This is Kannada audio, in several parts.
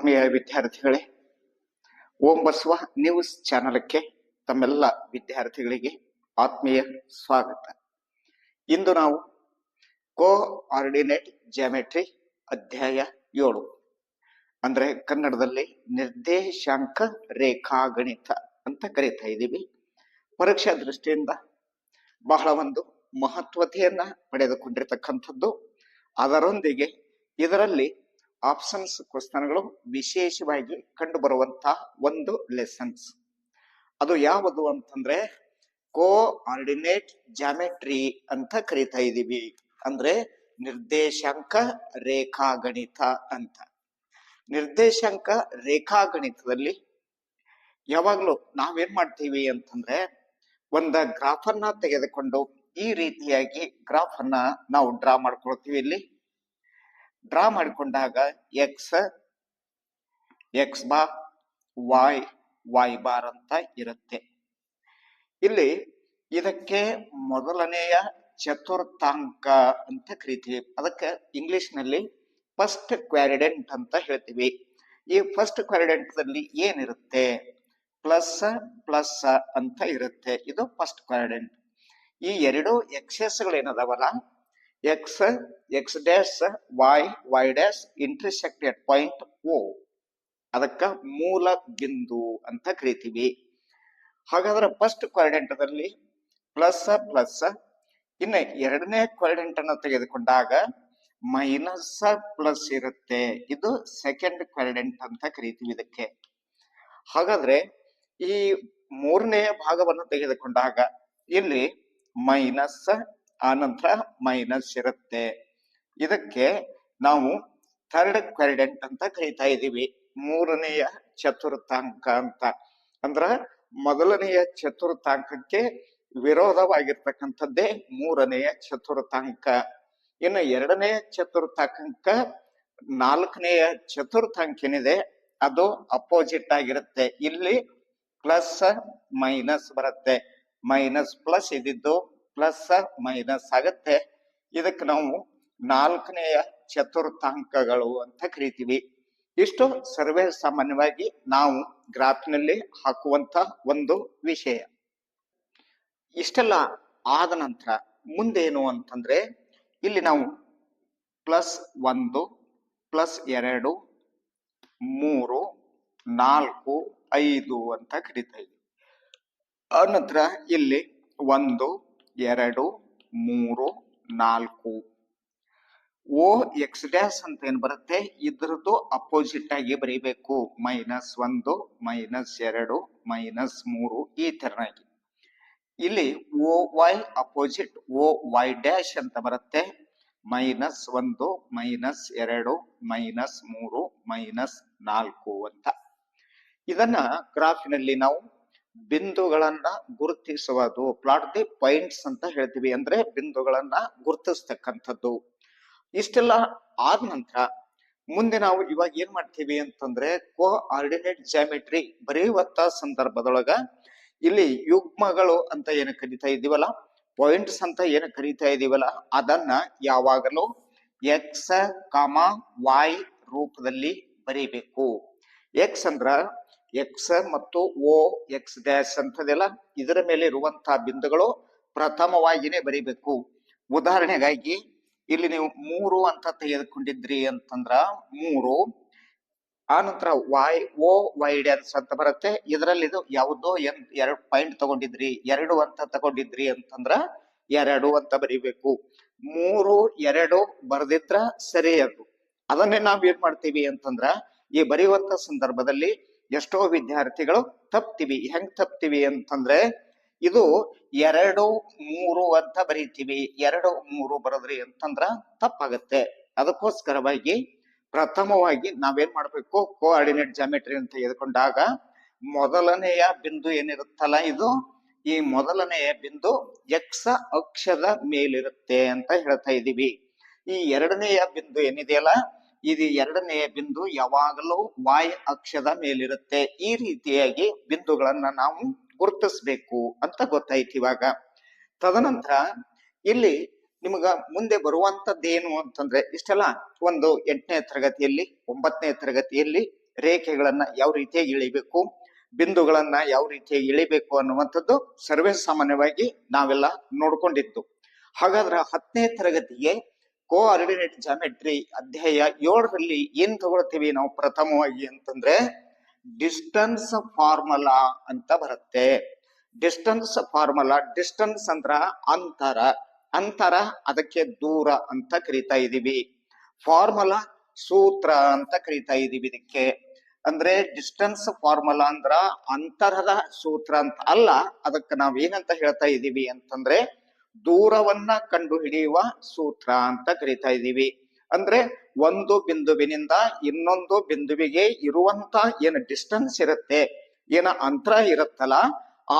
ಆತ್ಮೀಯ ವಿದ್ಯಾರ್ಥಿಗಳೇ ಓಂ ಬಸವ ನ್ಯೂಸ್ ಚಾನಲಕ್ಕೆ ತಮ್ಮೆಲ್ಲ ವಿದ್ಯಾರ್ಥಿಗಳಿಗೆ ಆತ್ಮೀಯ ಸ್ವಾಗತ. ಇಂದು ನಾವು ಕೋ ಆರ್ಡಿನೇಟ್ ಜ್ಯಾಮೆಟ್ರಿ ಅಧ್ಯಾಯ ಏಳು, ಅಂದ್ರೆ ಕನ್ನಡದಲ್ಲಿ ನಿರ್ದೇಶಾಂಕ ರೇಖಾಗಣಿತ ಅಂತ ಕರೀತಾ ಇದ್ದೀವಿ. ಪರೀಕ್ಷಾ ದೃಷ್ಟಿಯಿಂದ ಬಹಳ ಒಂದು ಮಹತ್ವತೆಯನ್ನ ಪಡೆದುಕೊಂಡಿರ್ತಕ್ಕಂಥದ್ದು. ಅದರೊಂದಿಗೆ ಇದರಲ್ಲಿ ಆಪ್ಷನ್ಸ್ ಕ್ವಶನ್ಗಳು ವಿಶೇಷವಾಗಿ ಕಂಡು ಬರುವಂತಹ ಒಂದು ಲೆಸನ್ಸ್ ಅದು ಯಾವುದು ಅಂತಂದ್ರೆ ಕೋ ಆರ್ಡಿನೇಟ್ ಜಾಮೆಟ್ರಿ ಅಂತ ಕರಿತಾ ಇದ್ದೀವಿ ಅಂದ್ರೆ ನಿರ್ದೇಶಾಂಕ ರೇಖಾಗಣಿತ ಅಂತ. ನಿರ್ದೇಶಾಂಕ ರೇಖಾಗಣಿತದಲ್ಲಿ ಯಾವಾಗ್ಲೂ ನಾವೇನ್ ಮಾಡ್ತೀವಿ ಅಂತಂದ್ರೆ ಒಂದ ಗ್ರಾಫ್ ಅನ್ನ ತೆಗೆದುಕೊಂಡು ಈ ರೀತಿಯಾಗಿ ಗ್ರಾಫ್ ಅನ್ನ ನಾವು ಡ್ರಾ ಮಾಡ್ಕೊಳ್ತೀವಿ ಇಲ್ಲಿ. ಡ್ರಾ ಮಾಡಿಕೊಂಡಾಗ x x bar y y bar ಅಂತ ಇರುತ್ತೆ. ಇಲ್ಲಿ ಇದಕ್ಕೆ ಮೊದಲನೆಯ ಚತುರ್ಥಾಂಕ ಅಂತ ಕರಿತೀವಿ. ಅದಕ್ಕೆ ಇಂಗ್ಲಿಷ್ನಲ್ಲಿ ಫಸ್ಟ್ ಕ್ವಾರಿಡೆಂಟ್ ಅಂತ ಹೇಳ್ತೀವಿ. ಈ ಫಸ್ಟ್ ಕ್ವಾರಿಡೆಂಟ್ ಏನಿರುತ್ತೆ? ಪ್ಲಸ್ ಪ್ಲಸ್ ಅಂತ ಇರುತ್ತೆ. ಇದು ಫಸ್ಟ್ ಕ್ವಾರಿಡೆಂಟ್ ಈ ಎರಡು axes ಏನದಾವಲ್ಲ x x y y y dash intersected point O ಅದಕ್ಕ ಮೂಲ ಬಿಂದು ಅಂತ ಕರಿತೀವಿ. ಹಾಗಾದ್ರೆ ಫಸ್ಟ್ ಕ್ವಾರಿಡೆಂಟದಲ್ಲಿ ಪ್ಲಸ್ ಪ್ಲಸ್ ಇನ್ನು ಎರಡನೇ ಕ್ವಾರಿಡೆಂಟ್ ಅನ್ನು ತೆಗೆದುಕೊಂಡಾಗ ಮೈನಸ್ ಪ್ಲಸ್ ಇರುತ್ತೆ. ಇದು ಸೆಕೆಂಡ್ ಕ್ವಾರಿಡೆಂಟ್ ಅಂತ ಕರಿತೀವಿ ಇದಕ್ಕೆ. ಹಾಗಾದ್ರೆ ಈ ಮೂರನೇ ಭಾಗವನ್ನು ತೆಗೆದುಕೊಂಡಾಗ ಇಲ್ಲಿ ಮೈನಸ್ ಆನಂತರ ಮೈನಸ್ ಇರುತ್ತೆ. ಇದಕ್ಕೆ ನಾವು ಥರ್ಡ್ ಕ್ವಾರಿಡೆಂಟ್ ಅಂತ ಕರಿತಾ ಇದ್ದೀವಿ. ಮೂರನೆಯ ಚತುರ್ಥಾಂಕ ಅಂತ. ಅಂದ್ರ ಮೊದಲನೆಯ ಚತುರ್ಥಾಂಕಕ್ಕೆ ವಿರೋಧವಾಗಿರ್ತಕ್ಕಂಥದ್ದೇ ಮೂರನೆಯ ಚತುರ್ಥಾಂಕ. ಇನ್ನು ಎರಡನೆಯ ಚತುರ್ಥಾಂಕ ನಾಲ್ಕನೆಯ ಚತುರ್ಥಾಂಕ ಏನಿದೆ ಅದು ಅಪೋಸಿಟ್ ಆಗಿರುತ್ತೆ. ಇಲ್ಲಿ ಪ್ಲಸ್ ಮೈನಸ್ ಬರುತ್ತೆ. ಮೈನಸ್ ಪ್ಲಸ್ ಇದ್ದಿದ್ದು ಪ್ಲಸ್ ಮೈನಸ್ ಆಗತ್ತೆ. ಇದಕ್ಕೆ ನಾವು ನಾಲ್ಕನೆಯ ಚತುರ್ಥಾಂಕಗಳು ಅಂತ ಕರಿತೀವಿ. ಇಷ್ಟು ಸರ್ವೇ ಸಾಮಾನ್ಯವಾಗಿ ನಾವು ಗ್ರಾಫಿನಲ್ಲಿ ಹಾಕುವಂತ ಒಂದು ವಿಷಯ. ಇಷ್ಟೆಲ್ಲ ಆದ ನಂತರ ಮುಂದೇನು ಅಂತಂದ್ರೆ, ಇಲ್ಲಿ ನಾವು ಪ್ಲಸ್ ಒಂದು, ಪ್ಲಸ್ ಎರಡು, ಮೂರು, ನಾಲ್ಕು, ಐದು ಅಂತ ಕರಿತಾ ಇದ್ದೀವಿ ಅನಂತರ ಇಲ್ಲಿ ಒಂದು, ಎರಡು, ಮೂರು, ನಾಲ್ಕು ಓ ಎಕ್ಸ್ ಡ್ಯಾಸ್ ಅಂತ ಏನ್ ಬರುತ್ತೆ? ಇದ್ರದ್ದು ಅಪೋಸಿಟ್ ಆಗಿ ಬರೀಬೇಕು. ಮೈನಸ್ ಒಂದು, ಮೈನಸ್ ಎರಡು, ಮೈನಸ್ ಮೂರು ಈ ತರನಾಗಿ ಇಲ್ಲಿ O Y opposite O Y dash ಅಂತ ಬರುತ್ತೆ. ಮೈನಸ್ ಒಂದು, ಮೈನಸ್ ಎರಡು, ಮೈನಸ್ ಮೂರು, ಮೈನಸ್ ನಾಲ್ಕು ಅಂತ. ಇದನ್ನ ಗ್ರಾಫಿನಲ್ಲಿ ನಾವು ಬಿಂದುಗಳನ್ನ ಗುರುತಿಸುವುದು ಪ್ಲಾಟ್ ದಿ ಪಾಯಿಂಟ್ಸ್ ಅಂತ ಹೇಳ್ತೀವಿ. ಅಂದ್ರೆ ಬಿಂದುಗಳನ್ನ ಗುರುತಿಸ್ತಕ್ಕಂಥದ್ದು. ಇಷ್ಟೆಲ್ಲ ಆದ ನಂತರ ಮುಂದೆ ನಾವು ಇವಾಗ ಏನ್ ಮಾಡ್ತೀವಿ ಅಂತಂದ್ರೆ ಕೋ ಆರ್ಡಿನೇಟ್ ಜಾಮೆಟ್ರಿ ಬರೆಯುವಂತ ಸಂದರ್ಭದೊಳಗ ಇಲ್ಲಿ ಯುಗ್ಮಗಳು ಅಂತ ಏನು ಕರಿತಾ ಇದೀವಲ್ಲ ಪಾಯಿಂಟ್ಸ್ ಅಂತ ಏನು ಕರಿತಾ ಇದೀವಲ್ಲ, ಅದನ್ನ ಯಾವಾಗಲೂ ಎಕ್ಸ್ ಕಾಮ ವಾಯ್ ರೂಪದಲ್ಲಿ ಬರೀಬೇಕು. ಎಕ್ಸ್ ಅಂದ್ರ ಎಕ್ಸ್ ಮತ್ತು ಓ ಎಕ್ಸ್ ಡ್ಯಾಶ್ ಅಂತದೆಲ್ಲ ಇದರ ಮೇಲೆ ಇರುವಂತಹ ಬಿಂದುಗಳು ಪ್ರಥಮವಾಗಿನೇ ಬರೀಬೇಕು. ಉದಾಹರಣೆಗಾಗಿ ಇಲ್ಲಿ ನೀವು ಮೂರು ಅಂತ ತೆಗೆದುಕೊಂಡಿದ್ರಿ ಅಂತಂದ್ರ ಮೂರು, ಆ ನಂತರ ವೈ ಓ ವೈ ಡ್ಯಾನ್ಸ್ ಅಂತ ಬರುತ್ತೆ. ಇದರಲ್ಲಿ ಇದು ಯಾವುದೋ ಎನ್, ಎರಡು ಪಾಯಿಂಟ್ ತಗೊಂಡಿದ್ರಿ, ಎರಡು ಅಂತ ತಗೊಂಡಿದ್ರಿ ಅಂತಂದ್ರ ಎರಡು ಅಂತ ಬರಿಬೇಕು. ಮೂರು, ಎರಡು ಬರೆದಿದ್ರ ಸರಿ ಅದು. ಅದನ್ನೇ ನಾವ್ ಏನ್ ಮಾಡ್ತೀವಿ ಅಂತಂದ್ರ ಈ ಬರೆಯುವಂತ ಸಂದರ್ಭದಲ್ಲಿ ಎಷ್ಟೋ ವಿದ್ಯಾರ್ಥಿಗಳು ತಪ್ತಿವಿ. ಹೆಂಗ್ ತಪ್ತಿವಿ ಅಂತಂದ್ರೆ ಇದು ಎರಡು ಮೂರು ಅಂತ ಬರೀತೀವಿ. ಎರಡು ಮೂರು ಬರದ್ರಿ ಅಂತಂದ್ರ ತಪ್ಪಾಗತ್ತೆ. ಅದಕ್ಕೋಸ್ಕರವಾಗಿ ಪ್ರಥಮವಾಗಿ ನಾವೇನ್ ಮಾಡ್ಬೇಕು? ಕೋಆರ್ಡಿನೇಟ್ ಜಾಮೆಟ್ರಿ ಅಂತ ತೆಗೆದುಕೊಂಡಾಗ ಮೊದಲನೆಯ ಬಿಂದು ಏನಿರುತ್ತಲ್ಲ ಇದು? ಈ ಮೊದಲನೆಯ ಬಿಂದು ಎಕ್ಸ ಅಕ್ಷದ ಮೇಲಿರುತ್ತೆ ಅಂತ ಹೇಳ್ತಾ ಇದೀವಿ. ಈ ಎರಡನೆಯ ಬಿಂದು ಏನಿದೆಯಲ್ಲ? ಇದು ಎರಡನೆಯ ಬಿಂದು ಯಾವಾಗಲೂ ವಾಯ್ ಅಕ್ಷದ ಮೇಲಿರುತ್ತೆ. ಈ ರೀತಿಯಾಗಿ ಬಿಂದುಗಳನ್ನ ನಾವು ಗುರುತಿಸ್ಬೇಕು ಅಂತ ಗೊತ್ತಾಯ್ತು ಇವಾಗ. ತದನಂತರ ಇಲ್ಲಿ ನಿಮಗ ಮುಂದೆ ಬರುವಂತದ್ದೇನು ಅಂತಂದ್ರೆ ಇಷ್ಟೆಲ್ಲ ಒಂದು ಎಂಟನೇ ತರಗತಿಯಲ್ಲಿ, ಒಂಬತ್ತನೇ ತರಗತಿಯಲ್ಲಿ ರೇಖೆಗಳನ್ನ ಯಾವ ರೀತಿಯಾಗಿ ಇಳಿಬೇಕು ಬಿಂದುಗಳನ್ನ ಯಾವ ರೀತಿಯಾಗಿ ಇಳಿಬೇಕು ಅನ್ನುವಂಥದ್ದು ಸರ್ವೇ ಸಾಮಾನ್ಯವಾಗಿ ನಾವೆಲ್ಲ ನೋಡ್ಕೊಂಡಿತ್ತು ಹಾಗಾದ್ರೆ ಹತ್ತನೇ ತರಗತಿಗೆ ಕೋಆರ್ಡಿನೇಟ್ ಜಾಮೆಟ್ರಿ ಅಧ್ಯಾಯ ಏಳರಲ್ಲಿ ಏನ್ ತಗೊಳ್ತೀವಿ ನಾವು ಪ್ರಥಮವಾಗಿ ಅಂತಂದ್ರೆ ಡಿಸ್ಟನ್ಸ್ ಫಾರ್ಮುಲಾ ಅಂತ ಬರುತ್ತೆ. ಡಿಸ್ಟನ್ಸ್ ಫಾರ್ಮುಲಾ ಡಿಸ್ಟನ್ಸ್ ಅಂದ್ರ ಅಂತರ. ಅಂತರ ಅದಕ್ಕೆ ದೂರ ಅಂತ ಕರಿತಾ ಇದೀವಿ. ಫಾರ್ಮುಲಾ ಸೂತ್ರ ಅಂತ ಕರಿತಾ ಇದೀವಿ ಇದಕ್ಕೆ. ಅಂದ್ರೆ ಡಿಸ್ಟನ್ಸ್ ಫಾರ್ಮುಲಾ ಅಂದ್ರ ಅಂತರದ ಸೂತ್ರ ಅಂತ ಅಲ್ಲ, ಅದಕ್ಕೆ ನಾವ್ ಏನಂತ ಹೇಳ್ತಾ ಇದೀವಿ ಅಂತಂದ್ರೆ ದೂರವನ್ನ ಕಂಡು ಹಿಡಿಯುವ ಸೂತ್ರ ಅಂತ ಕರಿತಾ ಇದೀವಿ. ಅಂದ್ರೆ ಒಂದು ಬಿಂದುವಿನಿಂದ ಇನ್ನೊಂದು ಬಿಂದುವಿಗೆ ಇರುವಂತ ಏನು ಡಿಸ್ಟೆನ್ಸ್ ಇರುತ್ತೆ, ಏನ ಅಂತರ ಇರುತ್ತಲ್ಲ,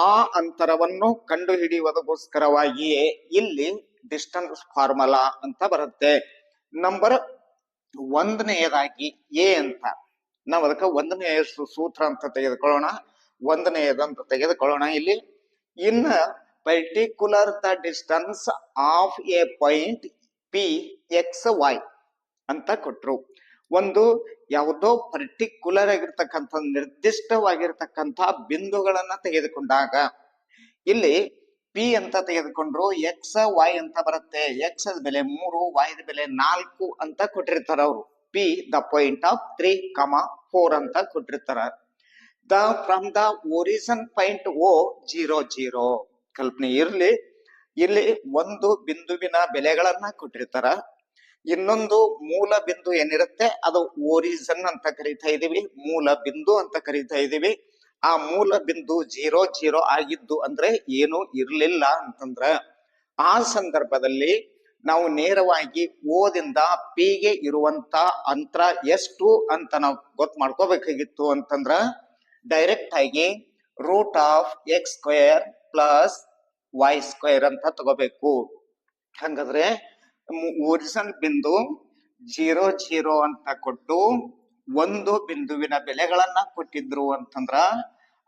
ಆ ಅಂತರವನ್ನು ಕಂಡು ಹಿಡಿಯುವುದಕ್ಕೋಸ್ಕರವಾಗಿಯೇ ಇಲ್ಲಿ ಡಿಸ್ಟೆನ್ಸ್ ಫಾರ್ಮುಲಾ ಅಂತ ಬರುತ್ತೆ. ನಂಬರ್ ಒಂದನೆಯದಾಗಿ ಎ ಅಂತ. ನಾವು ಅದಕ್ಕೆ ಒಂದನೆಯ ಸೂತ್ರ ಅಂತ ತೆಗೆದುಕೊಳ್ಳೋಣ. ಒಂದನೆಯದಂತ ತೆಗೆದುಕೊಳ್ಳೋಣ ಇಲ್ಲಿ. In particular the distance of a point P X Y ಅಂತ ಕೊಟ್ರು. ಒಂದು ಯಾವುದೋ ಪರ್ಟಿಕ್ಯುಲರ್ ಆಗಿರ್ತಕ್ಕಂಥ ನಿರ್ದಿಷ್ಟವಾಗಿರ್ತಕ್ಕಂಥ ಬಿಂದುಗಳನ್ನ ತೆಗೆದುಕೊಂಡಾಗ, ಇಲ್ಲಿ ಪಿ ಅಂತ ತೆಗೆದುಕೊಂಡ್ರು ಎಕ್ಸ್ ವೈ ಅಂತ ಬರುತ್ತೆ. ಎಕ್ಸ್ ಬೆಲೆ ಮೂರು ವೈ ಬೆಲೆ ನಾಲ್ಕು ಅಂತ ಕೊಟ್ಟಿರ್ತಾರ ಅವರು. P the point of three comma four ಅಂತ ಕೊಟ್ಟಿರ್ತಾರ. The from the origin point O zero zero ಕಲ್ಪನೆ ಇರ್ಲಿ. ಇಲ್ಲಿ ಒಂದು ಬಿಂದುವಿನ ಬೆಲೆಗಳನ್ನ ಕೊಟ್ಟಿರ್ತಾರ. ಇನ್ನೊಂದು ಮೂಲ ಬಿಂದು ಏನಿರುತ್ತೆ? ಅದು ಓರಿಜನ್ ಅಂತ ಕರಿತಾ ಇದೀವಿ. ಮೂಲ ಬಿಂದು ಅಂತ ಕರಿತಾ ಇದೀವಿ. ಆ ಮೂಲ ಬಿಂದು ಜೀರೋ ಜೀರೋ ಆಗಿದ್ದು ಅಂದ್ರೆ ಏನು ಇರ್ಲಿಲ್ಲ ಅಂತಂದ್ರ, ಆ ಸಂದರ್ಭದಲ್ಲಿ ನಾವು ನೇರವಾಗಿ ಓದಿಂದ ಪಿಗೆ ಇರುವಂತ ಅಂತರ ಎಷ್ಟು ಅಂತ ನಾವು ಗೊತ್ತು ಮಾಡ್ಕೋಬೇಕಾಗಿತ್ತು ಅಂತಂದ್ರ ಡೈರೆಕ್ಟ್ ಆಗಿ root of x square plus y square ಅಂತ ತಗೋಬೇಕು. ಹಂಗಾದ್ರೆ ಒರಿಜಿನಲ್ ಬಿಂದು ಜೀರೋ ಜೀರೋ ಅಂತ ಕೊಟ್ಟು ಒಂದು ಬಿಂದುವಿನ ಬೆಲೆಗಳನ್ನ ಕೊಟ್ಟಿದ್ರು ಅಂತಂದ್ರ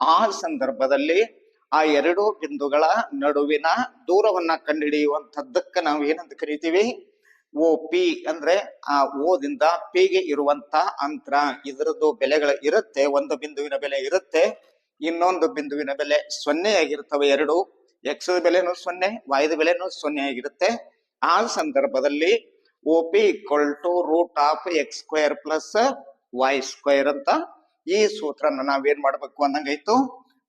ಆ ಸಂದರ್ಭದಲ್ಲಿ ಆ ಎರಡು ಬಿಂದುಗಳ ನಡುವಿನ ದೂರವನ್ನ ಕಂಡುಹಿಡಿಯುವಂತದ್ದಕ್ಕ ನಾವು ಏನಂತ ಕರಿತೀವಿ? ಓ ಪಿ ಅಂದ್ರೆ ಆ ಓದಿಂದ ಪಿಗೆ ಇರುವಂತ ಅಂತರ. ಇದರದ್ದು ಬೆಲೆಗಳು ಇರುತ್ತೆ, ಒಂದು ಬಿಂದುವಿನ ಬೆಲೆ ಇರುತ್ತೆ. ಇನ್ನೊಂದು ಬಿಂದುವಿನ ಬೆಲೆ ಸೊನ್ನೆ ಆಗಿರ್ತವೆ ಎರಡು. ಎಕ್ಸ್ ಬೆಲೆನೂ ಸೊನ್ನೆ ವಾಯ್ದ ಬೆಲೆನೂ ಸೊನ್ನೆ ಆಗಿರುತ್ತೆ. ಆ ಸಂದರ್ಭದಲ್ಲಿ O P equal to root of x square plus y square ಅಂತ ಈ ಸೂತ್ರನ ನಾವೇನ್ ಮಾಡ್ಬೇಕು ಅನ್ನಂಗಾಯ್ತು?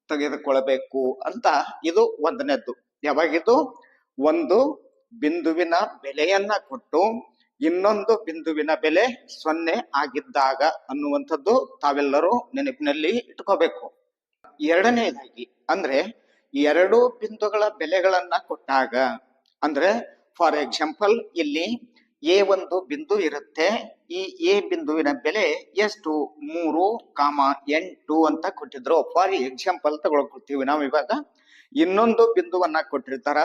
ತೆಗೆದುಕೊಳ್ಬೇಕು ಅಂತ. ಇದು ಒಂದನೇದ್ದು. ಯಾವಾಗಿದು ಒಂದು ಬಿಂದುವಿನ ಬೆಲೆಯನ್ನ ಕೊಟ್ಟು ಇನ್ನೊಂದು ಬಿಂದುವಿನ ಬೆಲೆ ಸೊನ್ನೆ ಆಗಿದ್ದಾಗ ಅನ್ನುವಂಥದ್ದು ತಾವೆಲ್ಲರೂ ನೆನಪಿನಲ್ಲಿ ಇಟ್ಕೋಬೇಕು. ಎರಡನೇದಾಗಿ ಅಂದ್ರೆ ಎರಡು ಬಿಂದುಗಳ ಬೆಲೆಗಳನ್ನ ಕೊಟ್ಟಾಗ ಅಂದ್ರೆ ಫಾರ್ ಎಕ್ಸಾಂಪಲ್ ಇಲ್ಲಿ ಎ ಒಂದು ಬಿಂದು ಇರುತ್ತೆ. ಈ ಎ ಬಿಂದುವಿನ ಬೆಲೆ ಎಷ್ಟು? ಮೂರು ಕಾಮ ಎಂಟು ಅಂತ ಕೊಟ್ಟಿದ್ರು. ಫಾರ್ ಎಕ್ಸಾಂಪಲ್ ತಗೊಳ್ಕೊತೀವಿ ನಾವು ಇವಾಗ. ಇನ್ನೊಂದು ಬಿಂದುವನ್ನ ಕೊಟ್ಟಿರ್ತಾರ.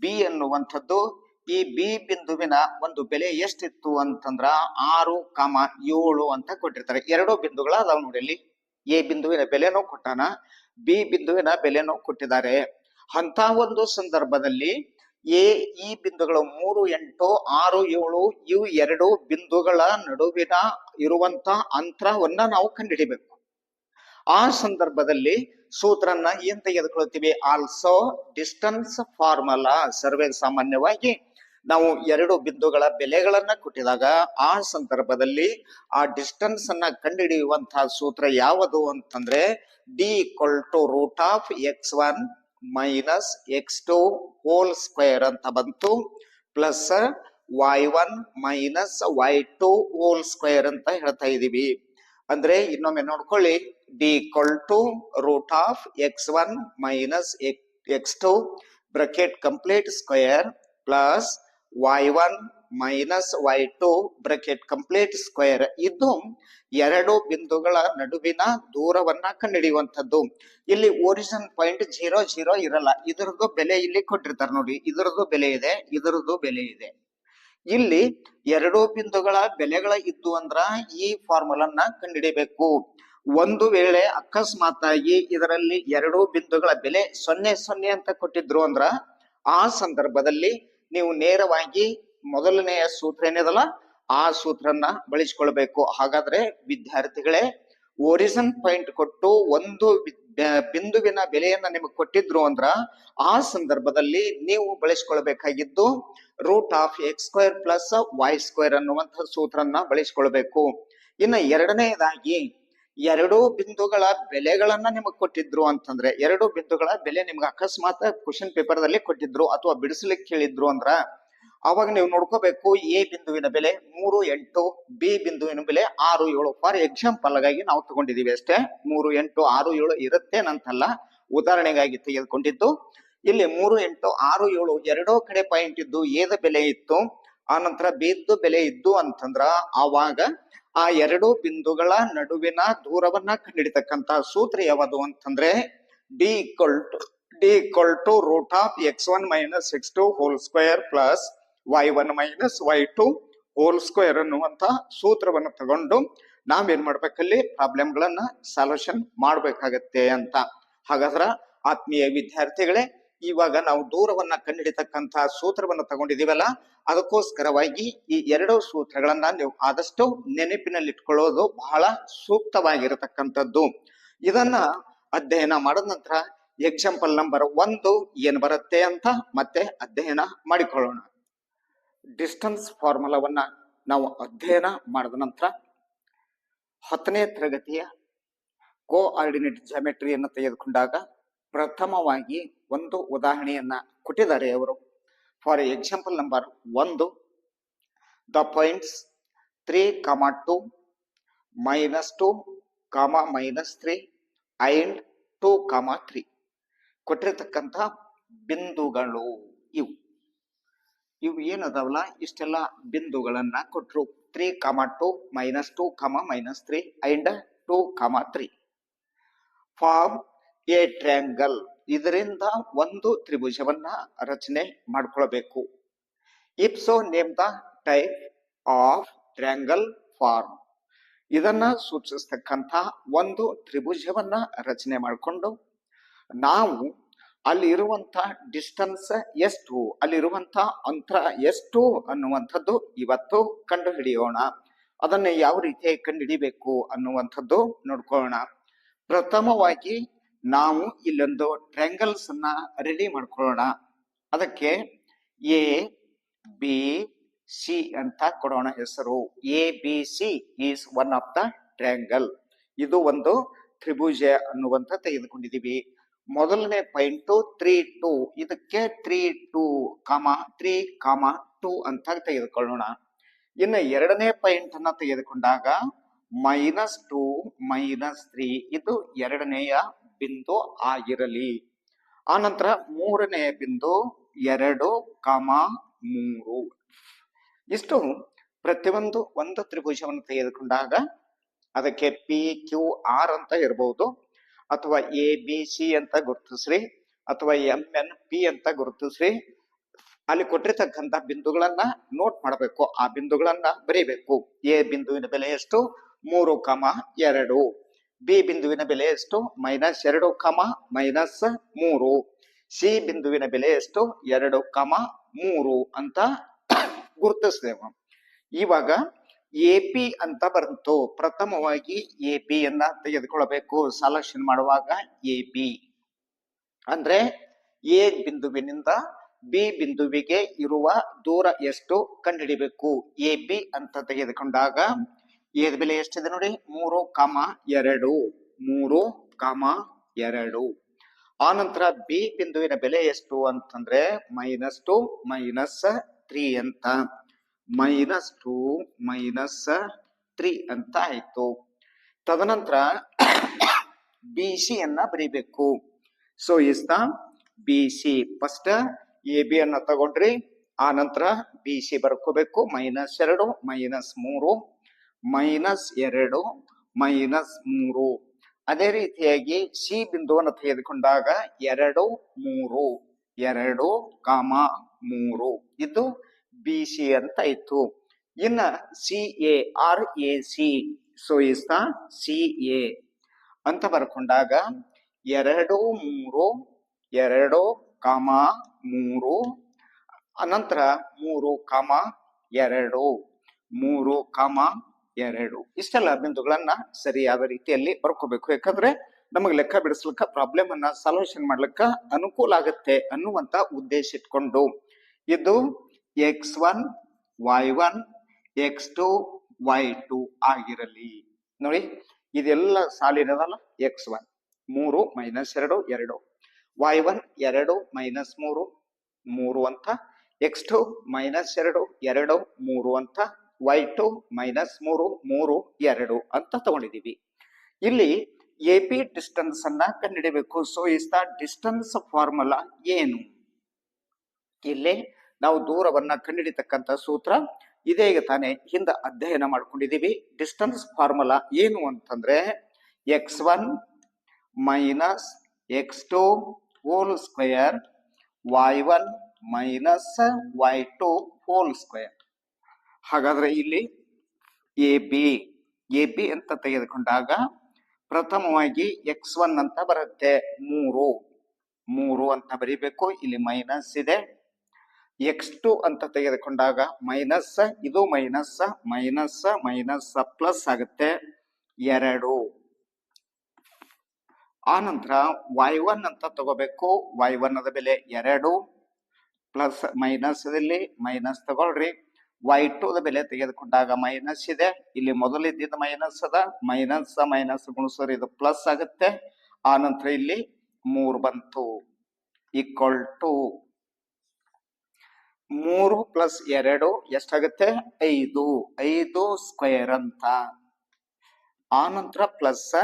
ಬಿ ಅನ್ನುವಂಥದ್ದು ಈ ಬಿ ಬಿಂದುವಿನ ಒಂದು ಬೆಲೆ ಎಷ್ಟಿತ್ತು ಅಂತಂದ್ರ ಆರು ಕಾಮ ಏಳು ಅಂತ ಕೊಟ್ಟಿರ್ತಾರೆ. ಎರಡು ಬಿಂದುಗಳ ಅದಾವ ನೋಡಿ ಇಲ್ಲಿ. ಎ ಬಿಂದುವಿನ ಬೆಲೆನೂ ಕೊಟ್ಟಾನ. ಬಿ ಬಿಂದುವಿನ ಬೆಲೆನೂ ಕೊಟ್ಟಿದ್ದಾರೆ. ಅಂತ ಒಂದು ಸಂದರ್ಭದಲ್ಲಿ ಎ, ಈ ಬಿಂದುಗಳು ಮೂರು, ಎಂಟು, ಆರು, ಏಳು, ಇವು ಎರಡು ಬಿಂದುಗಳ ನಡುವಿನ ಇರುವಂತ ಅಂತರವನ್ನ ನಾವು ಕಂಡುಹಿಡಿಬೇಕು ಆ ಸಂದರ್ಭದಲ್ಲಿ ಸೂತ್ರನ್ನ ಏನ್ ತೆಗೆದುಕೊಳ್ತೀವಿ ಆಲ್ಸೋ ಡಿಸ್ಟೆನ್ಸ್ ಫಾರ್ಮುಲಾ ಸರ್ವೇ ಸಾಮಾನ್ಯವಾಗಿ ನಾವು ಎರಡು ಬಿಂದುಗಳ ಬೆಲೆಗಳನ್ನ ಕೊಟ್ಟಿದಾಗ ಆ ಸಂದರ್ಭದಲ್ಲಿ ಆ ಡಿಸ್ಟೆನ್ಸ್ ಅನ್ನ ಕಂಡುಹಿಡಿಯುವಂತಹ ಸೂತ್ರ ಯಾವುದು ಅಂತಂದ್ರೆ D equal to root of x one minus x two whole square ಅಂತ ಬಂತು plus y one minus y two whole square ಅಂತ ಹೇಳ್ತಾ ಇದೀವಿ. ಅಂದ್ರೆ ಇನ್ನೊಮ್ಮೆ ನೋಡ್ಕೊಳ್ಳಿ D equal to root of x one minus x two bracket complete square plus y one minus y two bracket complete square ಇದು ಎರಡು ಬಿಂದುಗಳ ನಡುವಿನ ದೂರವನ್ನ ಕಂಡುಹಿಡಿಯುವಂಥದ್ದು. ಇಲ್ಲಿ ಒರಿಜಿನ್ ಪಾಯಿಂಟ್ ಜೀರೋ ಜೀರೋ ಇರಲ್ಲ. ಇದರದ್ದು ಬೆಲೆ ಇಲ್ಲಿ ಕೊಟ್ಟಿರ್ತಾರೆ ನೋಡಿ. ಇದರದ್ದು ಬೆಲೆ ಇದೆ, ಇದರದ್ದು ಬೆಲೆ ಇದೆ. ಇಲ್ಲಿ ಎರಡು ಬಿಂದುಗಳ ಬೆಲೆಗಳ ಇದ್ದು ಅಂದ್ರ ಈ ಫಾರ್ಮುಲನ್ನ ಕಂಡುಹಿಡಿಬೇಕು. ಒಂದು ವೇಳೆ ಅಕಸ್ಮಾತ್ ಆಗಿ ಇದರಲ್ಲಿ ಎರಡು ಬಿಂದುಗಳ ಬೆಲೆ ಸೊನ್ನೆ ಸೊನ್ನೆ ಅಂತ ಕೊಟ್ಟಿದ್ರು ಅಂದ್ರ, ಆ ಸಂದರ್ಭದಲ್ಲಿ ನೀವು ನೇರವಾಗಿ ಮೊದಲನೆಯ ಸೂತ್ರ ಏನಿದಲ್ಲ, ಆ ಸೂತ್ರನ್ನ ಬಳಸಿಕೊಳ್ಬೇಕು. ಹಾಗಾದ್ರೆ ವಿದ್ಯಾರ್ಥಿಗಳೇ ಒರಿಜಿನ್ ಪಾಯಿಂಟ್ ಕೊಟ್ಟು ಒಂದು ಬಿಂದುವಿನ ಬೆಲೆಯನ್ನ ನಿಮಗೆ ಕೊಟ್ಟಿದ್ರು ಅಂದ್ರ, ಆ ಸಂದರ್ಭದಲ್ಲಿ ನೀವು ಬಳಸಿಕೊಳ್ಬೇಕಾಗಿದ್ದು root of x square plus y square ಅನ್ನುವಂತಹ ಸೂತ್ರನ ಬಳಸಿಕೊಳ್ಬೇಕು. ಇನ್ನು ಎರಡನೇದಾಗಿ ಎರಡು ಬಿಂದುಗಳ ಬೆಲೆಗಳನ್ನ ನಿಮಗೆ ಕೊಟ್ಟಿದ್ರು ಅಂತಂದ್ರೆ, ಎರಡು ಬಿಂದುಗಳ ಬೆಲೆ ನಿಮ್ಗೆ ಅಕಸ್ಮಾತ್ ಕ್ವಶನ್ ಪೇಪರ್ ದಲ್ಲಿ ಕೊಟ್ಟಿದ್ರು ಅಥವಾ ಬಿಡಿಸ್ಲಿಕ್ಕೆ ಹೇಳಿದ್ರು ಅಂದ್ರ, ಅವಾಗ ನೀವು ನೋಡ್ಕೋಬೇಕು ಎ ಬಿಂದುವಿನ ಬೆಲೆ, ಮೂರು, ಎಂಟು, ಬಿ ಬಿಂದುವಿನ ಬೆಲೆ, ಆರು, ಏಳು. ಫಾರ್ ಎಕ್ಸಾಂಪಲ್ಗಾಗಿ ನಾವು ತಗೊಂಡಿದೀವಿ ಅಷ್ಟೇ. ಮೂರು, ಎಂಟು, ಆರು, ಏಳು ಇರುತ್ತೆ ನಂತಲ್ಲ ಉದಾಹರಣೆಗಾಗಿ ತೆಗೆದುಕೊಂಡಿದ್ದು. ಇಲ್ಲಿ ಮೂರು, ಎಂಟು, ಆರು, ಏಳು ಎರಡೋ ಕಡೆ ಪಾಯಿಂಟ್ ಇದ್ದು ಏದ ಬೆಲೆ ಇತ್ತು, ಆ ನಂತರ ಬಿದ್ದು ಬೆಲೆ ಇದ್ದು ಅಂತಂದ್ರ, ಆವಾಗ ಆ ಎರಡು ಬಿಂದುಗಳ ನಡುವಿನ ದೂರವನ್ನ ಕಂಡುಹಿಡಿತಕ್ಕಂತ ಸೂತ್ರ ಯಾವುದು ಅಂತಂದ್ರೆ D equal to, D equal to root of x one minus x two whole square plus y one minus y two whole square ಅನ್ನುವಂತ ಸೂತ್ರವನ್ನು ತಗೊಂಡು ನಾವೇನ್ ಮಾಡ್ಬೇಕಲ್ಲಿ ಪ್ರಾಬ್ಲಮ್ ಗಳನ್ನ ಸಾಲ್ಯೂಷನ್ ಮಾಡ್ಬೇಕಾಗತ್ತೆ ಅಂತ. ಹಾಗಾದ್ರ ಆತ್ಮೀಯ ವಿದ್ಯಾರ್ಥಿಗಳೇ ಇವಾಗ ನಾವು ದೂರವನ್ನ ಕಂಡಿಡಿತಕ್ಕಂತಹ ಸೂತ್ರವನ್ನ ತಗೊಂಡಿದೀವಲ್ಲ ಅದಕ್ಕೋಸ್ಕರವಾಗಿ ಈ ಎರಡು ಸೂತ್ರಗಳನ್ನ ನೀವು ಆದಷ್ಟು ನೆನಪಿನಲ್ಲಿಟ್ಕೊಳ್ಳೋದು ಬಹಳ ಸೂಕ್ತವಾಗಿರತಕ್ಕಂಥದ್ದು. ಇದನ್ನ ಅಧ್ಯಯನ ಮಾಡಿದ ನಂತರ ಎಕ್ಸಾಂಪಲ್ ನಂಬರ್ ಒಂದು ಏನ್ ಬರುತ್ತೆ ಅಂತ ಮತ್ತೆ ಅಧ್ಯಯನ ಮಾಡಿಕೊಳ್ಳೋಣ. ಡಿಸ್ಟೆನ್ಸ್ ಫಾರ್ಮುಲಾವನ್ನ ನಾವು ಅಧ್ಯಯನ ಮಾಡಿದ ನಂತರ ಹತ್ತನೇ ತರಗತಿಯ ಕೋಆರ್ಡಿನೇಟ್ ಜಾಮೆಟ್ರಿಯನ್ನು ತೆಗೆದುಕೊಂಡಾಗ ಪ್ರಥಮವಾಗಿ ಒಂದು ಉದಾಹರಣೆಯನ್ನ ಕೊಟ್ಟಿದ್ದಾರೆ ಅವರು. ಫಾರ್ ಎಕ್ಸಾಂಪಲ್ ನಂಬರ್ ಒಂದು the points three comma two minus two comma minus three and two comma three ಕೊಟ್ಟಿರ್ತಕ್ಕಂಥ ಬಿಂದುಗಳು ಇವು. ಇವು ಏನದಾವಲ್ಲ? ಇಷ್ಟೆಲ್ಲ ಬಿಂದುಗಳನ್ನ ಕೊಟ್ಟರು three comma two minus two comma minus three and two comma three form a triangle. ಇದರಿಂದ ಒಂದು ತ್ರಿಭುಜವನ್ನ ರಚನೆ ಮಾಡ್ಕೊಳ್ಬೇಕು. Also name the type of triangle form. ಇದನ್ನ ಸೂಚಿಸ್ತಕ್ಕಂಥ ಒಂದು ತ್ರಿಭುಜವನ್ನ ರಚನೆ ಮಾಡಿಕೊಂಡು, ನಾವು ಅಲ್ಲಿ ಇರುವಂತ ಡಿಸ್ಟನ್ಸ್ ಎಷ್ಟು ಅಲ್ಲಿರುವಂತ ಅಂತರ ಎಷ್ಟು ಅನ್ನುವಂಥದ್ದು ಇವತ್ತು ಕಂಡು ಹಿಡಿಯೋಣ ಅದನ್ನ ಯಾವ ರೀತಿ ಕಂಡುಹಿಡಿಬೇಕು ಅನ್ನುವಂಥದ್ದು ನೋಡ್ಕೊಳ್ಳೋಣ. ಪ್ರಥಮವಾಗಿ ನಾವು ಇಲ್ಲೊಂದು ಟ್ರ್ಯಾಂಗಲ್ಸ್ ಅನ್ನ ರೆಡಿ ಮಾಡ್ಕೊಳ್ಳೋಣ. ಅದಕ್ಕೆ ಎ ಬಿ ಸಿ ಅಂತ ಕೊಡೋಣ ಹೆಸರು. A B C is one of the triangle ಇದು ಒಂದು ತ್ರಿಭುಜ ಅನ್ನುವಂತ ತೆಗೆದುಕೊಂಡಿದ್ದೀವಿ. ಮೊದಲನೇ ಪಾಯಿಂಟ್ ತ್ರೀ ಟು ಇದಕ್ಕೆ three two comma three comma two ಅಂತ ತೆಗೆದುಕೊಳ್ಳೋಣ. ಇನ್ನು ಎರಡನೇ ಪಾಯಿಂಟ್ ಅನ್ನ ತೆಗೆದುಕೊಂಡಾಗ ಮೈನಸ್ ಟು ಮೈನಸ್ ತ್ರೀ ಇದು ಎರಡನೆಯ ಬಿಂದು ಆಗಿರಲಿ. ಆನಂತರ ಮೂರನೇ ಬಿಂದು ಎರಡು ಕಾಮ ಮೂರು. ಇಷ್ಟು ಪ್ರತಿಯೊಂದು ಒಂದು ತ್ರಿಭುಜವನ್ನು ತೆಗೆದುಕೊಂಡಾಗ ಅದಕ್ಕೆ ಪಿ ಕ್ಯೂ ಆರ್ ಅಂತ ಇರಬಹುದು ಅಥವಾ ಎ ಬಿ ಸಿ ಅಂತ ಗುರುತಿಸ್ರಿ. ಅಥವಾ ಎಂ ಎನ್ ಪಿ ಅಂತ ಗುರುತಿಸ್ರಿ. ಅಲ್ಲಿ ಕೊಟ್ಟಿರ್ತಕ್ಕಂಥ ಬಿಂದುಗಳನ್ನ ನೋಟ್ ಮಾಡಬೇಕು. ಆ ಬಿಂದುಗಳನ್ನ ಬರೀಬೇಕು. ಎ ಬಿಂದುವಿನ ಬೆಲೆ ಎಷ್ಟು? ಮೂರು ಕಮ ಎರಡು. ಬಿ ಬಿಂದುವಿನ ಬೆಲೆ ಎಷ್ಟು? ಮೈನಸ್ ಎರಡು ಕಮ ಮೈನಸ್ ಮೂರು. ಸಿ ಬಿಂದುವಿನ ಬೆಲೆ ಎಷ್ಟು? ಎರಡು ಕಮ ಮೂರು ಅಂತ ಗುರುತಿಸಿದೆವು. ಇವಾಗ ಎ ಪಿ ಅಂತ ಬಂತು. ಪ್ರಥಮವಾಗಿ ಎ ಪಿ ಅನ್ನ ತೆಗೆದುಕೊಳ್ಳಬೇಕು. ಸೆಲೆಕ್ಷನ್ ಮಾಡುವಾಗ ಎ ಪಿ. ಅಂದ್ರೆ ಎ ಬಿಂದುವಿನಿಂದ ಬಿ ಬಿಂದುವಿಗೆ ಇರುವ ದೂರ ಎಷ್ಟು ಕಂಡುಹಿಡಿಬೇಕು? ಎ ಬಿ ಅಂತ ತೆಗೆದುಕೊಂಡಾಗ ಎದ ಬೆಲೆ ಎಷ್ಟಿದೆ ನೋಡಿ? ಮೂರು ಕಮ ಎರಡು, ಮೂರು ಕಮ ಎರಡು. ಆನಂತರ ಬಿ ಬಿಂದುವಿನ ಬೆಲೆ ಎಷ್ಟು ಅಂತಂದ್ರೆ ಮೈನಸ್ ಟು ಮೈನಸ್ ತ್ರೀ ಅಂತ. ಮೈನಸ್ ಟು ಮೈನಸ್ ತ್ರೀ ಅಂತ ಆಯ್ತು. ತದನಂತರ ಬಿ ಸಿ ಅನ್ನ ಬರೀಬೇಕು. So is the B C first A B ಅನ್ನ ತಗೊಂಡ್ರಿ. ಆ ನಂತರ ಬಿ ಸಿ ಬರ್ಕೋಬೇಕು. ಮೈನಸ್ ಎರಡು ಮೈನಸ್ ಮೂರು. ಮೈನಸ್ ಎರಡು, ಮೈನಸ್ ಮೂರು. ಅದೇ ರೀತಿಯಾಗಿ ಸಿ ಬಿಂದುವನ್ನು ತೆಗೆದುಕೊಂಡಾಗ ಎರಡು, ಮೂರು, ಎರಡು, ಕಾಮ, ಮೂರು. ಇದು ಬಿ ಸಿ ಅಂತ ಇತ್ತು. ಇನ್ನ C A or A C so is the C A ಅಂತ ಬರ್ಕೊಂಡಾಗ ಎರಡು, ಮೂರು, ಎರಡು, ಕಾಮ, ಮೂರು. ಅನಂತರ ಮೂರು, ಕಾಮ, ಎರಡು. ಮೂರು, ಕಾಮ ಎರಡು ಇಷ್ಟೆಲ್ಲ ಬಿಂದುಗಳನ್ನ ಸರಿಯಾದ ರೀತಿಯಲ್ಲಿ ಬರ್ಕೋಬೇಕು ಯಾಕಂದ್ರೆ ನಮಗೆ ಲೆಕ್ಕ ಬಿಡಿಸ್ಲಿಕ್ಕ ಪ್ರಾಬ್ಲಮ್ ಅನ್ನ ಸೊಲ್ಯೂಷನ್ ಮಾಡ್ಲಿಕ್ಕ ಅನುಕೂಲ ಆಗುತ್ತೆ ಅನ್ನುವಂತ ಉದ್ದೇಶ ಇಟ್ಕೊಂಡು. ಇದು x one y one x two y two ಆಗಿರಲಿ. ನೋಡಿ, ಇದೆಲ್ಲ ಸಾಲಿನದಲ್ಲ? ಎಕ್ಸ್ ಒನ್ ಮೂರು ಮೈನಸ್ ಎರಡು ಎರಡು. ವೈ ಒನ್ ಎರಡು ಮೈನಸ್ ಮೂರು ಮೂರು ಅಂತ. ಎಕ್ಸ್ ಟು ಮೈನಸ್ ಎರಡು ಎರಡು, ಮೂರು ಅಂತ. ವೈ ಟು ಮೈನಸ್ ಮೂರು ಮೂರು, ಎರಡು ಅಂತ ತಗೊಂಡಿದೀವಿ. ಇಲ್ಲಿ ಎ ಪಿ ಡಿಸ್ಟೆನ್ಸ್ ಅನ್ನ ಕಂಡುಹಿಡಬೇಕು. So is the distance formula ಏನು? ಇಲ್ಲಿ ನಾವು ದೂರವನ್ನ ಕಂಡುಹಿಡಿತಕ್ಕಂತ ಸೂತ್ರ ಇದೇ ತಾನೇ ಹಿಂದ ಅಧ್ಯಯನ ಮಾಡ್ಕೊಂಡಿದೀವಿ. ಡಿಸ್ಟೆನ್ಸ್ ಫಾರ್ಮುಲಾ ಏನು ಅಂತಂದ್ರೆ x one minus x two whole square y one minus y two whole square ಹಾಗಾದ್ರೆ ಇಲ್ಲಿ ಎ ಬಿ ಎ ಬಿ ಅಂತ ತೆಗೆದುಕೊಂಡಾಗ ಪ್ರಥಮವಾಗಿ ಎಕ್ಸ್ ಒನ್ ಅಂತ ಬರುತ್ತೆ. ಮೂರು ಮೂರು ಅಂತ ಬರಿಬೇಕು. ಇಲ್ಲಿ ಮೈನಸ್ ಇದೆ. ಎಕ್ಸ್ ಟು ಅಂತ ತೆಗೆದುಕೊಂಡಾಗ ಮೈನಸ್, ಇದು ಮೈನಸ್ ಮೈನಸ್ ಮೈನಸ್ ಪ್ಲಸ್ ಆಗುತ್ತೆ. ಎರಡು. ಆ ನಂತರ ವೈ ಒನ್ ಅಂತ ತಗೋಬೇಕು. ವೈ ಒನ್ ಅದ ಬೆಲೆ ಎರಡು. ಪ್ಲಸ್ ಮೈನಸ್ ಇಲ್ಲಿ ಮೈನಸ್ ತಗೊಳ್ರಿ. ವೈ ಟು ದ ಬೆಲೆ ತೆಗೆದುಕೊಂಡಾಗ ಮೈನಸ್ ಇದೆ. ಇಲ್ಲಿ ಮೊದಲಿದ್ದ ಮೈನಸ್ ಅದ. ಮೈನಸ್ ಮೈನಸ್ ಗುಣಸರ್ ಇದು ಪ್ಲಸ್ ಆಗುತ್ತೆ. ಆ ನಂತರ ಇಲ್ಲಿ ಮೂರು ಬಂತು. ಈಕ್ವಲ್ ಟು ಮೂರು ಪ್ಲಸ್ ಎರಡು ಎಷ್ಟಾಗುತ್ತೆ? ಐದು. ಐದು ಸ್ಕ್ವೇರ್ ಅಂತ. ಆ ನಂತರ ಪ್ಲಸ್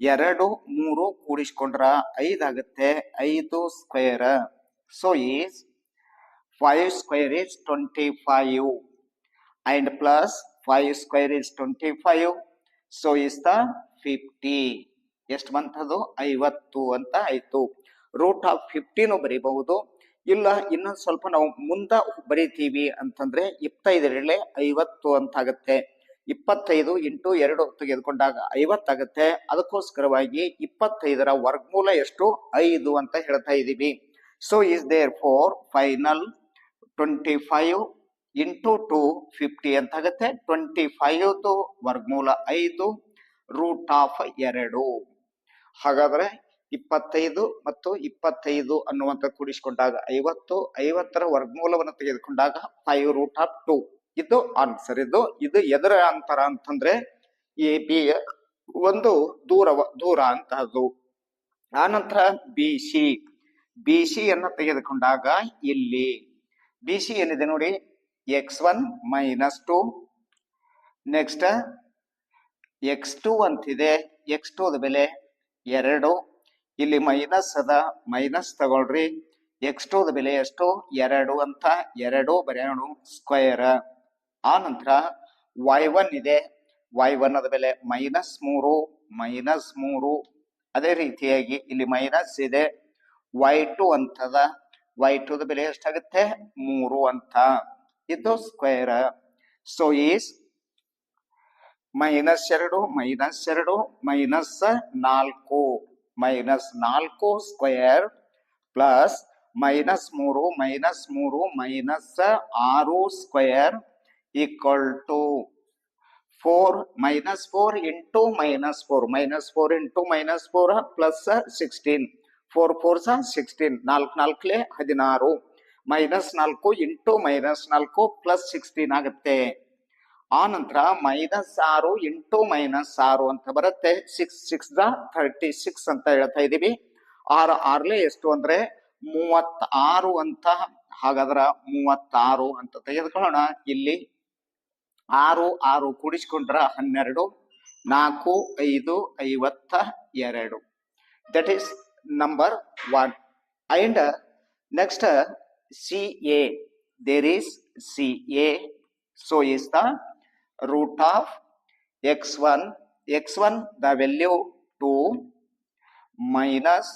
ಎರಡು, ಮೂರು ಕೂಡಿಸ್ಕೊಂಡ್ರ ಐದಾಗುತ್ತೆ ಐದು square so is five square is twenty five and plus five square is twenty five so is the fifty ಎಷ್ಟು ಬಂತದು? ಐವತ್ತು ಅಂತ ಆಯ್ತು. ರೂಟ್ ಆಫ್ ಫಿಫ್ಟಿನೂ ಬರೀಬಹುದು. ಇಲ್ಲ, ಇನ್ನೊಂದು ಸ್ವಲ್ಪ ನಾವು ಮುಂದ ಬರಿತೀವಿ ಅಂತಂದ್ರೆ ಇಪ್ಪತ್ತೈದರಲ್ಲಿ ಐವತ್ತು ಅಂತ ಆಗುತ್ತೆ ಇಪ್ಪತ್ತೈದು ಇಂಟು ಎರಡು ತೆಗೆದುಕೊಂಡಾಗ ಐವತ್ತಾಗತ್ತೆ. ಅದಕ್ಕೋಸ್ಕರವಾಗಿ ಇಪ್ಪತ್ತೈದರ ವರ್ಗಮೂಲ ಎಷ್ಟು? ಐದು ಅಂತ ಹೇಳ್ತಾ ಇದ್ದೀವಿ so is there four final twenty five into two fifty ಅಂತ ಆಗುತ್ತೆ. ಟ್ವೆಂಟಿ ಫೈವ್ದು ವರ್ಗಮೂಲ ಐದು, ರೂಟ್ ಆಫ್ ಎರಡು. ಹಾಗಾದ್ರೆ ಇಪ್ಪತ್ತೈದು ಮತ್ತು ಇಪ್ಪತ್ತೈದು ಅನ್ನುವಂತ ಕೂಡಿಸಿಕೊಂಡಾಗ ಐವತ್ತು, ಐವತ್ತರ ವರ್ಗಮೂಲವನ್ನು ತೆಗೆದುಕೊಂಡಾಗ ಫೈವ್ ರೂಟ್ ಆಫ್ ಟು ಇದು ಆನ್ಸರ್ ಇದು ಇದು ಎದರ ಅಂತರ ಅಂತಂದ್ರೆ ಎ ಬಿ ಒಂದು ದೂರ ದೂರ ಅಂತ ಅದು ಆನಂತರ ಬಿ ಸಿ ಬಿ ಸಿ ಅನ್ನ ತೆಗೆದುಕೊಂಡಾಗ ಇಲ್ಲಿ. ಬಿ ಸಿ ಏನಿದೆ ನೋಡಿ? X one minus two next x two ಅಂತಿದೆ. ಎಕ್ಸ್ ಟು ಬೆಲೆ ಎರಡು. ಇಲ್ಲಿ ಮೈನಸ್ ಅದ ಮೈನಸ್ ತಗೊಳ್ರಿ. ಎಕ್ಸ್ ಟೂದ ಬೆಲೆ ಎಷ್ಟು? ಎರಡು ಅಂತ ಎರಡು ಬರೆಯೋಣ ಸ್ಕ್ವೇರ್ ಆ ನಂತರ ವೈ ಒನ್ ಇದೆ. ವೈ ಒನ್ ಅದ ಬೆಲೆ ಮೈನಸ್ ಮೂರು ಮೈನಸ್ ಮೂರು. ಅದೇ ರೀತಿಯಾಗಿ ಇಲ್ಲಿ ಮೈನಸ್ ಇದೆ. ವೈ ಟು ಅಂತದ. ವೈ ಟು ದ ಬೆಲೆ ಎಷ್ಟಾಗುತ್ತೆ? ಮೂರು ಅಂತ. ಇದು ಸ್ಕ್ವೇರ್ ಸೊ ಈಸ್ ಮೈನಸ್ ಎರಡು ಮೈನಸ್ ಎರಡು, ಮೈನಸ್ ನಾಲ್ಕು. ಮೈನಸ್ ನಾಲ್ಕು ಸ್ಕ್ವೇರ್ ಪ್ಲಸ್ ಮೈನಸ್ ಮೂರು ಮೈನಸ್ ಮೂರು, ಮೈನಸ್ ಆರು square equal to four. Minus four into minus four. Minus four into minus four plus sixteen. Four four sixteen. ನಾಲ್ಕು, ನಾಲ್ಕಲೇ ಹದಿನಾರು. ಮೈನಸ್ ನಾಲ್ಕು ಇಂಟು ಮೈನಸ್ ನಾಲ್ಕು ಪ್ಲಸ್ ಸಿಕ್ಸ್ಟೀನ್ ಆಗುತ್ತೆ. ಆ ನಂತರ ಮೈನಸ್ ಆರು ಇಂಟು ಮೈನಸ್ ಆರು ಅಂತ ಬರುತ್ತೆ. Six six the thirty six ಅಂತ ಹೇಳ್ತಾ ಇದೀವಿ ಆರು, ಆರ್ಲೆ ಎಷ್ಟು ಅಂದ್ರೆ ಮೂವತ್ತಾರು ಅಂತ. ಹಾಗಾದ್ರ ಮೂವತ್ತಾರು ಅಂತ ತೆಗೆದುಕೊಳ್ಳೋಣ. ಇಲ್ಲಿ ಆರು ಆರು ಕೂಡಿಸ್ಕೊಂಡ್ರ ಹನ್ನೆರಡು, ನಾಲ್ಕು, ಐದು, ಐವತ್ತ ಎರಡು. That is number one and next CA. There is CA. So is the root of x1. x1 the value 2 minus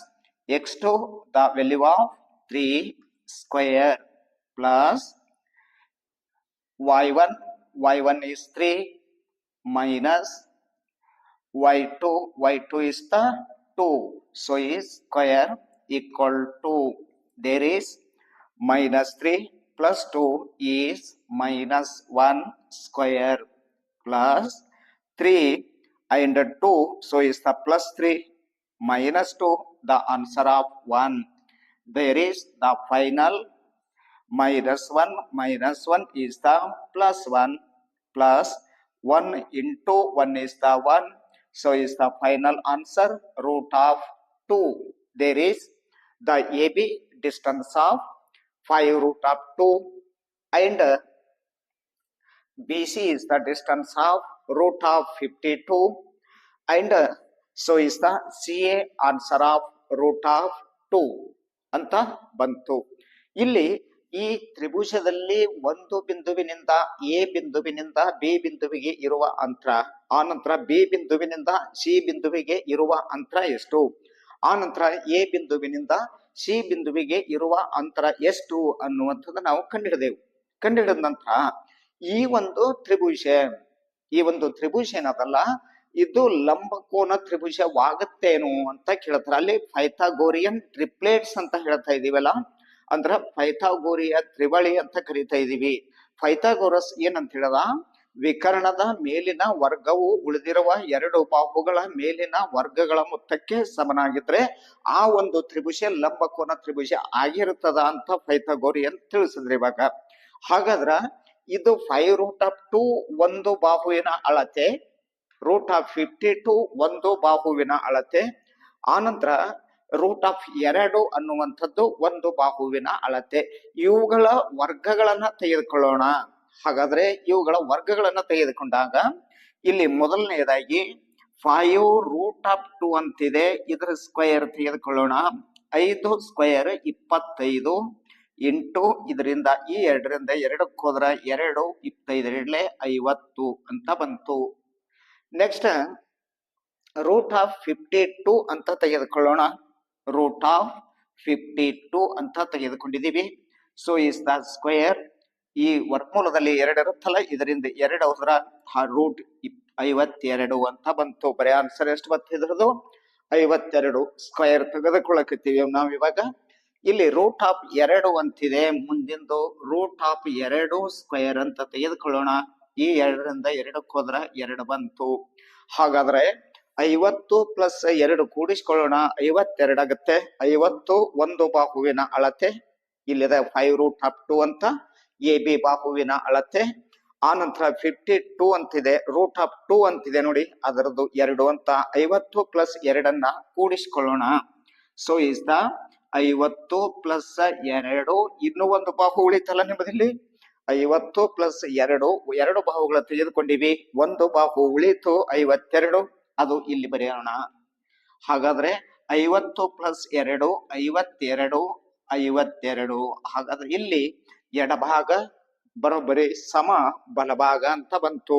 x2 the value of 3 square plus y1 y1 is 3 minus y2 y2 is the 2 so is square equal to there is minus 3 plus 2 is minus 1 square plus 3 and 2. So is the plus 3 minus 2 the answer of 1. There is the final minus 1 minus 1 is the plus 1 plus 1 into 1 is the 1. So is the final answer root of 2. There is the AB distance of 5 root of 2 and BC is the distance of root of 52 and so is the CA answer of root of 2 ಅಂತ ಬಂತು. ಇಲ್ಲಿ ಈ ತ್ರಿಭುಜದಲ್ಲಿ ಒಂದು ಬಿಂದುವಿನಿಂದ ಎ ಬಿಂದುವಿನಿಂದ ಬಿ ಬಿಂದುವಿಗೆ ಇರುವ ಅಂತರ ಆನಂತರ ಬಿ ಬಿಂದುವಿನಿಂದ ಸಿ ಬಿಂದುವಿಗೆ ಇರುವ ಅಂತರ ಎಷ್ಟು? ಆನಂತರ ಎ ಬಿಂದುವಿನಿಂದ ಸಿ ಬಿಂದುವಿಗೆ ಇರುವ ಅಂತರ ಎಷ್ಟು ಅನ್ನುವಂಥದ್ದು ನಾವು ಕಂಡುಹಿಡಿದೆವು. ಕಂಡುಹಿಡಿದ ನಂತರ ಈ ಒಂದು ತ್ರಿಭುಜ, ಈ ಒಂದು ತ್ರಿಭುಜ ಏನದಲ್ಲ, ಇದು ಲಂಬಕೋನ ತ್ರಿಭುಜವಾಗುತ್ತೇನು ಅಂತ ಕೇಳ್ತಾರೆ. ಅಲ್ಲಿ ಫೈಥಾಗೋರಿಯನ್ ಟ್ರಿಪ್ಲೇಟ್ಸ್ ಅಂತ ಹೇಳ್ತಾ ಇದೀವಲ್ಲ, ಅಂದ್ರ ಫೈಥಾಗೋರಿಯ ತ್ರಿವಳಿ ಅಂತ ಕರಿತಾ ಇದೀವಿ. ಫೈಥಾಗೋರಸ್ ಏನಂತ ಹೇಳದ? ವಿಕರ್ಣದ ಮೇಲಿನ ವರ್ಗವು ಉಳಿದಿರುವ ಎರಡು ಬಾಹುಗಳ ಮೇಲಿನ ವರ್ಗಗಳ ಮೊತ್ತಕ್ಕೆ ಸಮನಾಗಿದ್ರೆ ಆ ಒಂದು ತ್ರಿಭುಜ ಲಂಬಕೋನ ತ್ರಿಭುಜ ಆಗಿರುತ್ತದ ಅಂತ ಫೈಥಾಗೋರಿಯನ್ ತಿಳಿಸಿದ್ರಿ ಇವಾಗ. ಹಾಗಾದ್ರ ಇದು ಫೈವ್ ರೂಟ್ ಆಫ್ ಟು ಒಂದು ಬಾಹುವಿನ ಅಳತೆ ರೂಟ್ ಆಫ್ ಫಿಫ್ಟಿ ಟು ಒಂದು ಬಾಹುವಿನ ಅಳತೆ, ಆನಂತರ ರೂಟ್ ಆಫ್ ಎರಡು ಅನ್ನುವಂಥದ್ದು ಒಂದು ಬಾಹುವಿನ ಅಳತೆ. ಇವುಗಳ ವರ್ಗಗಳನ್ನ ತೆಗೆದುಕೊಳ್ಳೋಣ. ಹಾಗಾದ್ರೆ ಇವುಗಳ ವರ್ಗಗಳನ್ನ ತೆಗೆದುಕೊಂಡಾಗ ಇಲ್ಲಿ ಮೊದಲನೆಯದಾಗಿ ಫೈವ್ ರೂಟ್ ಆಫ್ ಟು ಅಂತಿದೆ. ಇದರ ಸ್ಕ್ವೇರ್ ತೆಗೆದುಕೊಳ್ಳೋಣ. ಐದು ಸ್ಕ್ವೇರ್ ಇಪ್ಪತ್ತೈದು ಎಂಟು ಇದರಿಂದ ಈ ಎರಡರಿಂದ ಎರಡಕ್ಕೆ ಹೋದ್ರ ಎರಡು ಇಪ್ಪತ್ತೈದರಲ್ಲೇ ಐವತ್ತು ಅಂತ ಬಂತು. Next root of fifty two ಅಂತ ತೆಗೆದುಕೊಳ್ಳೋಣ. ರೂಟ್ ಆಫ್ ಫಿಫ್ಟಿ ಟು ಅಂತ ತೆಗೆದುಕೊಂಡಿದ್ದೀವಿ. ಸೊ ಇಸ್ ದ ಸ್ಕ್ವೇರ್ ಈ ವರ್ಗಮೂಲದಲ್ಲಿ ಎರಡು ಇರುತ್ತಲ್ಲ ಇದರಿಂದ ಎರಡು ಹೋದ್ರ ರೂಟ್ ಐವತ್ತೆರಡು ಅಂತ ಬಂತು. ಬರೀ ಆನ್ಸರ್ ಎಷ್ಟು ಬರ್ತಿದ್ರದು ಐವತ್ತೆರಡು ಸ್ಕ್ವೇರ್ ತೆಗೆದುಕೊಳ್ಳಕತ್ತೀವಿ ನಾವು ಇವಾಗ. ಇಲ್ಲಿ ರೂಟ್ ಆಫ್ ಎರಡು ಅಂತಿದೆ. ಮುಂದಿಂದು ರೂಟ್ ಆಫ್ ಎರಡು ಸ್ಕ್ವೇರ್ ಅಂತ ತೆಗೆದುಕೊಳ್ಳೋಣ. ಈ ಎರಡರಿಂದ ಎರಡಕ್ಕೆ ಹೋದ್ರ ಎರಡು ಬಂತು. ಹಾಗಾದ್ರೆ ಐವತ್ತು ಪ್ಲಸ್ ಎರಡು ಕೂಡಿಸ್ಕೊಳ್ಳೋಣ. ಐವತ್ತೆರಡು ಆಗುತ್ತೆ ಐವತ್ತು ಒಂದು ಬಾಹುವಿನ ಅಳತೆ. ಇಲ್ಲಿದೆ ಫೈವ್ ರೂಟ್ ಆಫ್ ಟು ಅಂತ. ಎ ಬಿ ಬಾಹುವಿನ ಅಳತೆ. ಆ ನಂತರ ಫಿಫ್ಟಿ ಟೂ ಅಂತಿದೆ ರೂಟ್ ಆಫ್ ಟೂ ಅಂತಿದೆ ನೋಡಿ, ಅದರದ್ದು ಎರಡು ಅಂತ. ಐವತ್ತು ಪ್ಲಸ್ ಎರಡನ್ನ ಕೂಡಿಸ್ಕೊಳ್ಳೋಣ. ಸೊ ಇಸ್ ದ ಐವತ್ತು ಪ್ಲಸ್ ಎರಡು, ಇನ್ನೂ ಒಂದು ಬಾಹು ಉಳಿತಲ್ಲ ನಿಮ್ಮದಿಲ್ಲಿ? ಐವತ್ತು ಪ್ಲಸ್ ಎರಡು ಎರಡು ಬಾಹುಗಳ ತೆಗೆದುಕೊಂಡಿವಿ. ಒಂದು ಬಾಹು ಉಳಿತು, ಐವತ್ತೆರಡು, ಅದು ಇಲ್ಲಿ ಬರೆಯೋಣ. ಹಾಗಾದ್ರೆ ಐವತ್ತು ಪ್ಲಸ್ ಎರಡು, ಐವತ್ತೆರಡು ಐವತ್ತೆರಡು. ಹಾಗಾದ್ರೆ ಇಲ್ಲಿ ಎಡಭಾಗ ಬರೋಬ್ಬರಿ ಸಮ ಬಲಭಾಗ ಅಂತ ಬಂತು.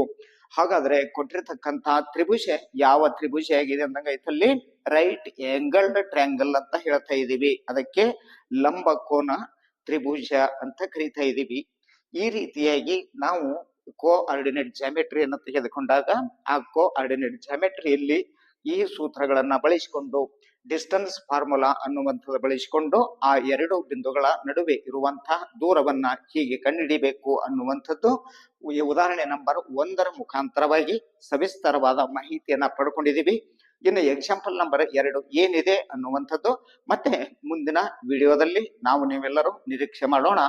ಹಾಗಾದ್ರೆ ಕೊಟ್ಟಿರ್ತಕ್ಕಂತ ತ್ರಿಭುಜ ಯಾವ ತ್ರಿಭುಜ ಆಗಿದೆ ಅಂದಂಗೈತಲ್ಲಿ ರೈಟ್ ಆಂಗಲ್ಡ್ ಟ್ರ್ಯಾಂಗಲ್ ಅಂತ ಹೇಳ್ತಾ ಇದೀವಿ. ಅದಕ್ಕೆ ಲಂಬ ಕೋನ ತ್ರಿಭುಜ ಅಂತ ಕರಿತಾ ಇದೀವಿ. ಈ ರೀತಿಯಾಗಿ ನಾವು ಕೋ ಆರ್ಡಿನೇಟ್ ಜಾಮೆಟ್ರಿಯನ್ನು ತೆಗೆದುಕೊಂಡಾಗ ಆ ಕೋ ಆರ್ಡಿನೇಟ್ ಜಾಮೆಟ್ರಿಯಲ್ಲಿ ಈ ಸೂತ್ರಗಳನ್ನ ಬಳಸಿಕೊಂಡು ಡಿಸ್ಟನ್ಸ್ ಫಾರ್ಮುಲಾ ಅನ್ನುವಂಥದ್ದು ಬಳಸಿಕೊಂಡು ಆ ಎರಡು ಬಿಂದುಗಳ ನಡುವೆ ಇರುವಂತಹ ದೂರವನ್ನ ಹೀಗೆ ಕಂಡುಹಿಡಿಬೇಕು ಅನ್ನುವಂಥದ್ದು ಈ ಉದಾಹರಣೆ ನಂಬರ್ ಒಂದರ ಮುಖಾಂತರವಾಗಿ ಸವಿಸ್ತರವಾದ ಮಾಹಿತಿಯನ್ನ ಪಡ್ಕೊಂಡಿದ್ದೀವಿ. ಇನ್ನು ಎಕ್ಸಾಂಪಲ್ ನಂಬರ್ ಎರಡು ಏನಿದೆ ಅನ್ನುವಂಥದ್ದು. ಮತ್ತೆ ಮುಂದಿನ ವಿಡಿಯೋದಲ್ಲಿ ನಾವು ನೀವೆಲ್ಲರೂ ನಿರೀಕ್ಷೆ ಮಾಡೋಣ.